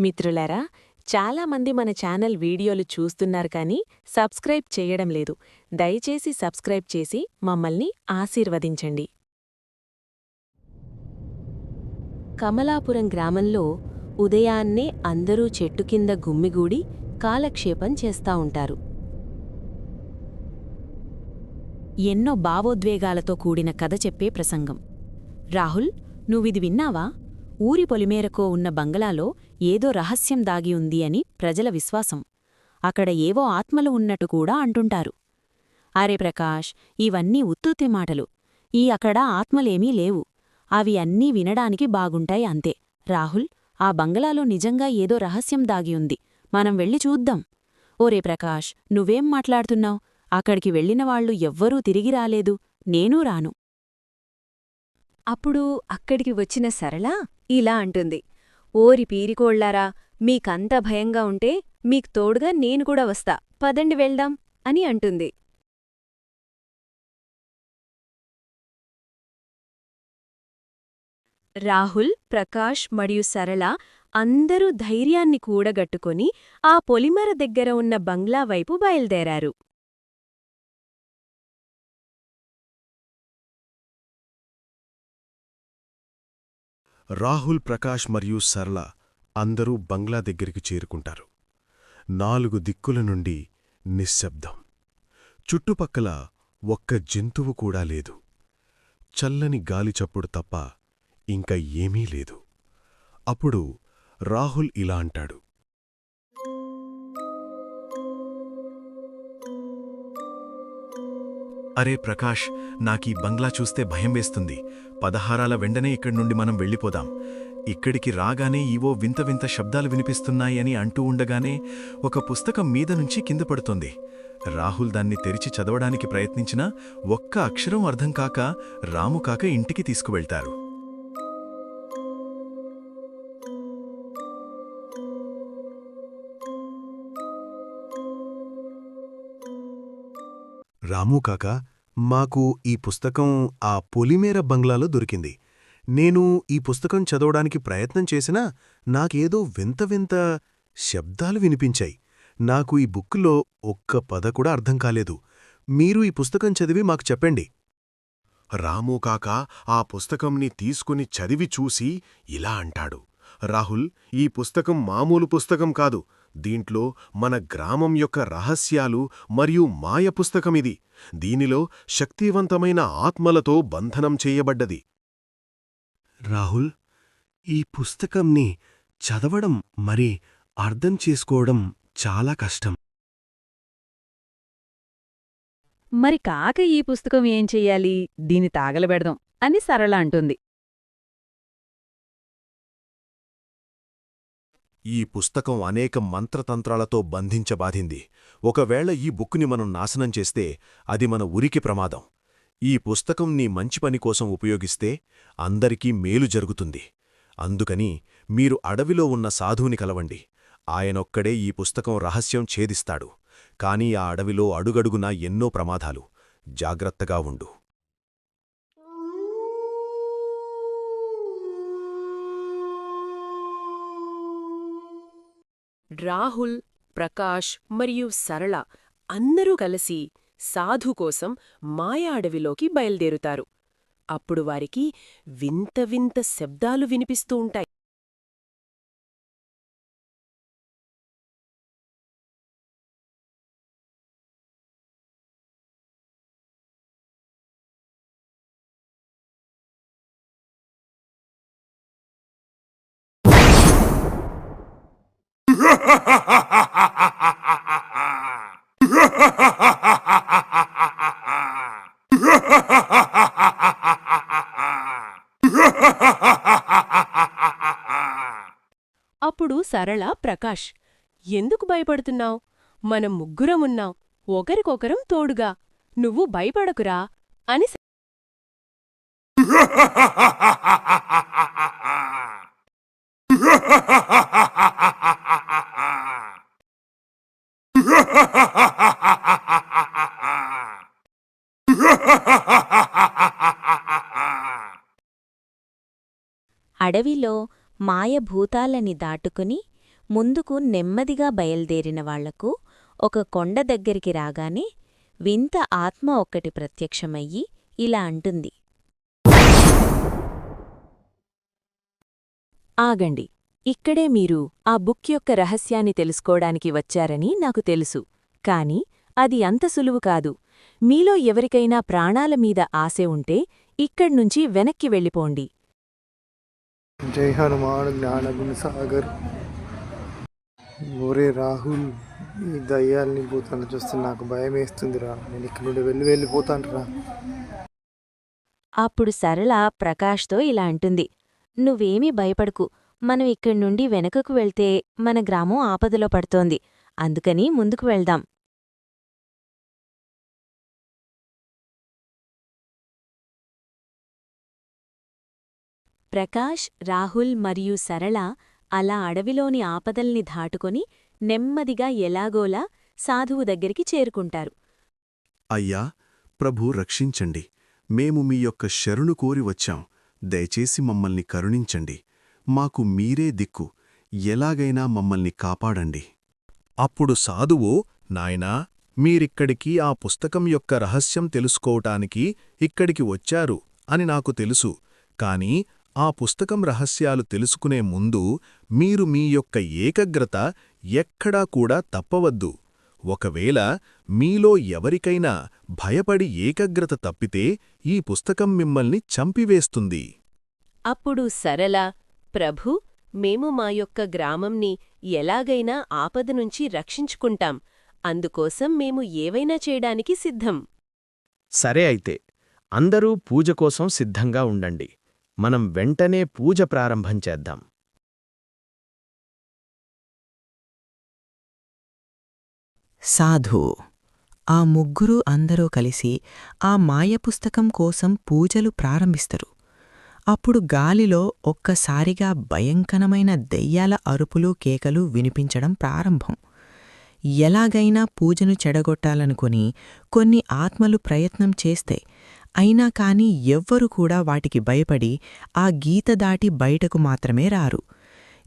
మిత్రులారా చాలామంది మన ఛానల్ వీడియోలు చూస్తున్నారు కానీ సబ్స్క్రైబ్ చేయడం లేదు. దయచేసి సబ్స్క్రైబ్ చేసి మమ్మల్ని ఆశీర్వదించండి. కమలాపురం గ్రామంలో ఉదయాన్నే అందరూ చెట్టు కింద గుమ్మిగూడి కాలక్షేపం చేస్తా ఉంటారు. ఎన్నో భావోద్వేగాలతో కూడిన కథ చెప్పే ప్రసంగం. రాహుల్ నువ్విది విన్నావా? ఊరి పొలిమేరకో ఉన్న బంగళాలో ఏదో రహస్యం దాగి ఉంది అని ప్రజల విశ్వాసం. అక్కడ ఏవో ఆత్మలు ఉన్నట్టు కూడా అంటుంటారు. అరే ప్రకాష్ ఇవన్నీ ఉత్తుత్తి మాటలు. ఈ అక్కడ ఆత్మలేమీ లేవు. అవి అన్నీ వినడానికి బాగుంటాయి అంతే. రాహుల్ ఆ బంగళాలో నిజంగా ఏదో రహస్యం దాగి ఉంది. మనం వెళ్ళి చూద్దాం. ఓరే ప్రకాష్ నువ్వేం మాట్లాడుతున్నావు? అక్కడికి వెళ్ళినవాళ్ళు ఎవ్వరూ తిరిగి రాలేదు. నేనూ రాను. అప్పుడు అక్కడికి వచ్చిన సరళ ఇలా అంటుంది. ఓరి పీరికోళ్ళారా మీకంత భయంగా ఉంటే మీకు తోడుగా నేను కూడా వస్తా. పదండి వెళ్దాం అని అంటుంది. రాహుల్ ప్రకాష్ మరియు సరళ అందరూ ధైర్యాన్ని కూడగట్టుకొని ఆ పొలిమర దగ్గర ఉన్న బంగ్లా వైపు బయల్దేరారు. రాహుల్ ప్రకాష్ మరియు సరళ అందరూ బంగ్లా దగ్గరికి చేరుకుంటారు. నాలుగు దిక్కుల నుండి నిశ్శబ్దం. చుట్టుపక్కల ఒక్క జంతువు కూడా లేదు. చల్లని గాలి చప్పుడు తప్ప ఇంకా ఏమీ లేదు. అప్పుడు రాహుల్ ఇలా అంటాడు. అరే ప్రకాష్ నాకీ బంగ్లా చూస్తే భయం వేస్తుంది. పదహారాల వెంటనే ఇక్కడి నుండి మనం వెళ్ళిపోదాం. ఇక్కడికి రాగానే ఈవో వింత వింత శబ్దాలు వినిపిస్తున్నాయని అంటూ ఉండగానే ఒక పుస్తకం మీద నుంచి కింద పడుతోంది. రాహుల్ దాన్ని తెరిచి చదవడానికి ప్రయత్నించినా ఒక్క అక్షరం అర్థం కాక రాము కాక ఇంటికి తీసుకువెళ్తారు. రాము కాక మాకు ఈ పుస్తకం ఆ పొలిమేర బంగ్లాలో దొరికింది. నేను ఈ పుస్తకం చదవడానికి ప్రయత్నం చేసినా నాకేదో వింత వింత శబ్దాలు వినిపించాయి. నాకు ఈ బుక్కులో ఒక్క పద కూడా అర్థం కాలేదు. మీరు ఈ పుస్తకం చదివి మాకు చెప్పండి. రాము కాక ఆ పుస్తకంని తీసుకుని చదివి చూసి ఇలా అంటాడు. రాహుల్ ఈ పుస్తకం మామూలు పుస్తకం కాదు. దీంట్లో మన గ్రామం యొక్క రహస్యాలు మరియు మాయ పుస్తకమిది దీనిలో శక్తివంతమైన ఆత్మలతో బంధనం చేయబడ్డది. రాహుల్ ఈ పుస్తకంని చదవడం మరి అర్థం చేసుకోవడం చాలా కష్టం. మరి కాక ఈ పుస్తకం ఏం చెయ్యాలి? దీని తాగలబెడదాం అని సరళ అంటుంది. ఈ పుస్తకం అనేక మంత్రతంత్రాలతో బంధించబాధింది. ఒకవేళ ఈ బుక్ని మనం నాశనం చేస్తే అది మన ఉరికి ప్రమాదం. ఈ పుస్తకం నీ మంచి పని కోసం ఉపయోగిస్తే అందరికీ మేలు జరుగుతుంది. అందుకని మీరు అడవిలో ఉన్న సాధువుని కలవండి. ఆయనొక్కడే ఈ పుస్తకం రహస్యం ఛేదిస్తాడు. కాని ఆ అడవిలో అడుగడుగునా ఎన్నో ప్రమాదాలు. జాగ్రత్తగా ఉండు. రాహుల్ ప్రకాష్ మరియు సరళ అందరూ కలిసి సాధు కోసం మాయా అడవిలోకి బయల్దేరుతారు. అప్పుడు వారికి వింత వింత శబ్దాలు వినిపిస్తూ ఉంటాయి. సరళ ప్రకాష్. ఎందుకు భయపడుతున్నావ్? మనం ముగ్గురమున్నాం ఒకరికొకరం తోడుగా. నువ్వు భయపడకురా అని స- అడవిలో మాయభూతాలని దాటుకుని ముందుకు నెమ్మదిగా బయల్దేరిన వాళ్ళకు ఒక కొండ దగ్గరికి రాగానే వింత ఆత్మ ఒక్కటి ప్రత్యక్షమయ్యి ఇలా అంటుంది. ఆగండి ఇక్కడే మీరు ఆ బుక్ యొక్క రహస్యాన్ని తెలుసుకోవడానికి వచ్చారని నాకు తెలుసు కాని అది అంత సులువు కాదు. మీలో ఎవరికైనా ప్రాణాల మీద ఆశ ఉంటే ఇక్కడ్నుంచి వెనక్కి వెళ్ళిపోండి. జై హనుమాన్ జ్ఞానగుణ సాగర్. ఒరే రాహుల్ ఈ దయ్యాల్ని భూతాన్ని చూస్తే నాకు భయం వేస్తుందిరా. నేను ఇక్కడ నుండి వెళ్ళి వెళ్ళిపోతానురా. అప్పుడు సరళ ప్రకాష్తో ఇలా అంటుంది. నువ్వేమీ భయపడకు. మనం ఇక్కడి నుండి వెనకకు వెళ్తే మన గ్రామం ఆపదలో పడుతోంది. అందుకని ముందుకు వెళ్దాం. ప్రకాష్ రాహుల్ మరియు సరళ అలా అడవిలోని ఆపదల్ని దాటుకొని నెమ్మదిగా ఎలాగోలా సాధువు దగ్గరికి చేరుకుంటారు. అయ్యా ప్రభు రక్షించండి. మేము మీ యొక్క శరణు కోరి వచ్చాం. దయచేసి మమ్మల్ని కరుణించండి. మాకు మీరే దిక్కు. ఎలాగైనా మమ్మల్ని కాపాడండి. అప్పుడు సాధువు నాయనా మీరిక్కడికి ఆ పుస్తకం యొక్క రహస్యం తెలుసుకోవటానికి ఇక్కడికి వచ్చారు అని నాకు తెలుసు. కాని ఆ పుస్తకం రహస్యాలు తెలుసుకునే ముందు మీరు మీ యొక్క ఏకగ్రత ఎక్కడా కూడా తప్పవద్దు. ఒకవేళ మీలో ఎవరికైనా భయపడి ఏకగ్రత తప్పితే ఈ పుస్తకం మిమ్మల్ని చంపివేస్తుంది. అప్పుడు సరళ ప్రభు మేము మా యొక్క గ్రామంని ఎలాగైనా ఆపద నుంచి రక్షించుకుంటాం. అందుకోసం మేము ఏవైనా చేయడానికి సిద్ధం. సరే అయితే అందరూ పూజ కోసం సిద్ధంగా ఉండండి. మనం వెంటనే పూజ ప్రారంభం చేద్దాం. సాధు ఆ ముగ్గురు అందరూ కలిసి ఆ మాయపుస్తకం కోసం పూజలు ప్రారంభిస్తారు. అప్పుడు గాలిలో ఒక్కసారిగా భయంకరమైన దెయ్యాల అరుపులు కేకలు వినిపించడం ప్రారంభం. ఎలాగైనా పూజను చెడగొట్టాలనుకుని కొన్ని ఆత్మలు ప్రయత్నం చేస్తే అయినా కాని ఎవ్వరు కూడా వాటికి భయపడి ఆ గీత దాటి బయటకు మాత్రమే రారు.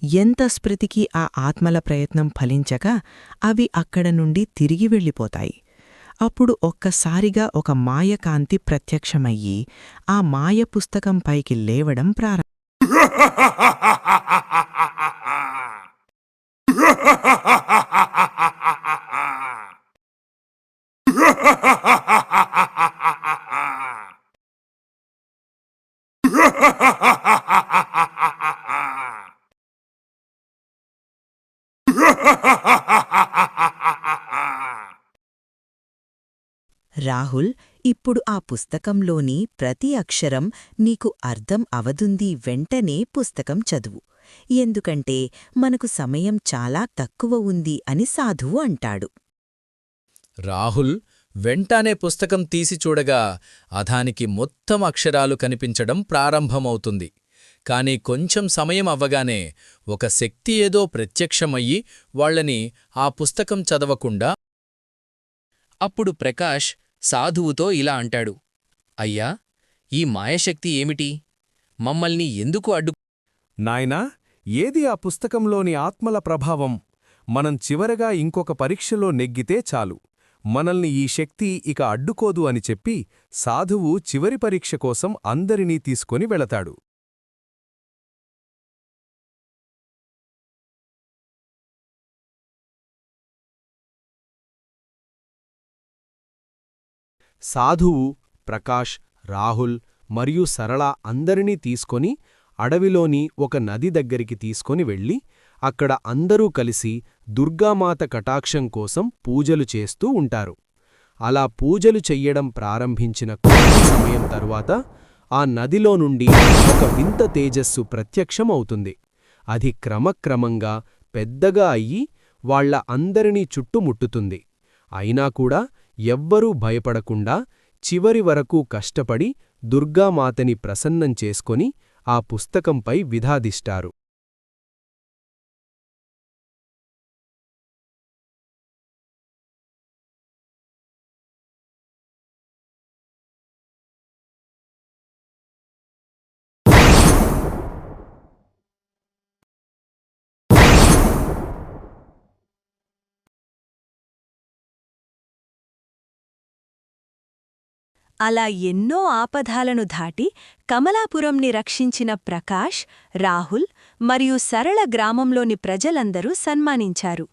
ఎంత స్మృతికి ఆ ఆత్మల ప్రయత్నం ఫలించక అవి అక్కడ నుండి తిరిగి వెళ్ళిపోతాయి. అప్పుడు ఒక్కసారిగా ఒక మాయకాంతి ప్రత్యక్షమయ్యి ఆ మాయ పుస్తకంపైకి లేవడం ప్రారంభ. రాహుల్ ఇప్పుడు ఆ పుస్తకంలోని ప్రతి అక్షరం నీకు అర్థం అవదుంది వెంటనే పుస్తకం చదువు. ఎందుకంటే మనకు సమయం చాలా తక్కువ ఉంది అని సాధువు అంటాడు. రాహుల్ వెంటానే పుస్తకం తీసి చూడగా అధానికి మొత్తం అక్షరాలు కనిపించడం ప్రారంభమవుతుంది. కాని కొంచెం సమయం అవ్వగానే ఒక శక్తి ఏదో ప్రత్యక్షమయ్యి వాళ్ళని ఆ పుస్తకం చదవకుండా అప్పుడు ప్రకాష్ సాధువుతో ఇలా అంటాడు అయ్యా ఈ మాయశక్తి ఏమిటి? మమ్మల్ని ఎందుకు అడ్డు నాయనా ఏది ఆ పుస్తకంలోని ఆత్మల ప్రభావం? మనం చివరగా ఇంకొక పరీక్షలో నెగ్గితే చాలు. మనల్ని ఈ శక్తి ఇక అడ్డుకోదు అని చెప్పి సాధువు చివరి పరీక్ష కోసం అందరినీ తీసుకొని వెళతాడు. సాధువు ప్రకాష్ రాహుల్ మరియు సరళ అందరినీ తీసుకొని అడవిలోని ఒక నది దగ్గరికి తీసుకొని వెళ్ళి అక్కడ అందరూ కలిసి దుర్గామాత కటాక్షం కోసం పూజలు చేస్తూ ఉంటారు. అలా పూజలు చెయ్యడం ప్రారంభించిన కొద్ది సమయం తరువాత ఆ నదిలో నుండి ఒక వింత తేజస్సు ప్రత్యక్షమవుతుంది. అది క్రమక్రమంగా పెద్దగా అయ్యి వాళ్ళ అందరినీ చుట్టుముట్టుతుంది. అయినా కూడా ఎవ్వరూ భయపడకుండా చివరి వరకు కష్టపడి దుర్గామాతని ప్రసన్నం చేసుకొని ఆ పుస్తకంపై విధాదిష్టారు అలా ఎన్నో ఆపదాలను దాటి కమలాపురంని రక్షించిన ప్రకాష్ రాహుల్ మరియు సరళ గ్రామంలోని ప్రజలందరూ సన్మానించారు.